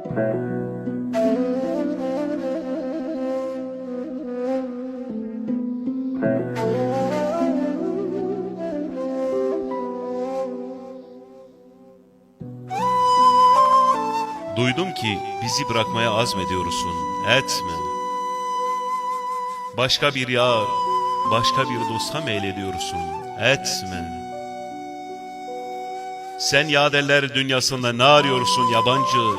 Duydum ki bizi bırakmaya azmediyorsun. Etme. Başka bir yar, başka bir dosta meylediyorsun. Etme. Sen yadeller dünyasında ne arıyorsun yabancı?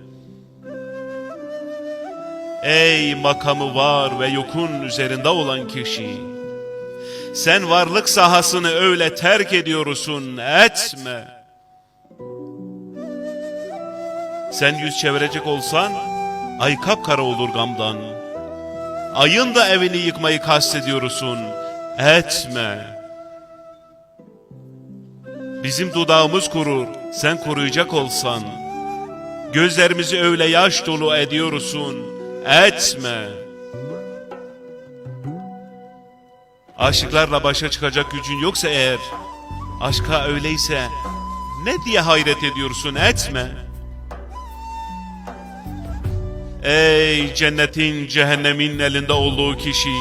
Ey makamı var ve yokun üzerinde olan kişi. Sen varlık sahasını öyle terk ediyorsun, etme. Sen yüz çevirecek olsan, ay kapkara olur gamdan. Ayın da evini yıkmayı kastediyorsun, etme. Bizim dudağımız kurur, sen koruyacak olsan. Gözlerimizi öyle yaş dolu ediyorsun, etme. Aşıklarla başa çıkacak gücün yoksa eğer, aşka öyleyse ne diye hayret ediyorsun, etme. Ey cennetin cehennemin elinde olduğu kişi,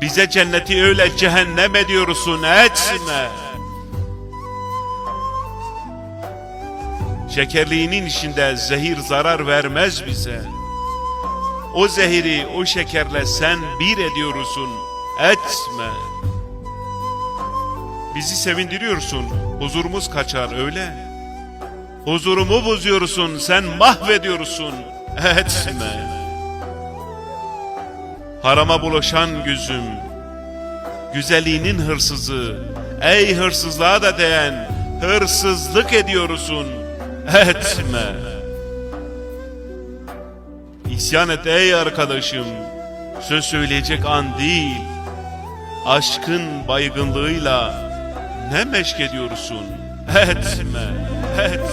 bize cenneti öyle cehennem ediyorsun, etme. Şekerliğinin içinde zehir zarar vermez bize. O zehiri o şekerle sen bir ediyorsun, etme. Bizi sevindiriyorsun, huzurumuz kaçar öyle. Huzurumu bozuyorsun, sen mahvediyorsun, etme. Harama bulaşan gözüm, güzelliğinin hırsızı, ey hırsızlığa da değen, hırsızlık ediyorsun, etme. İsyan et ey arkadaşım, söz söyleyecek an değil, aşkın baygınlığıyla ne meşk ediyorsun, etme, etme.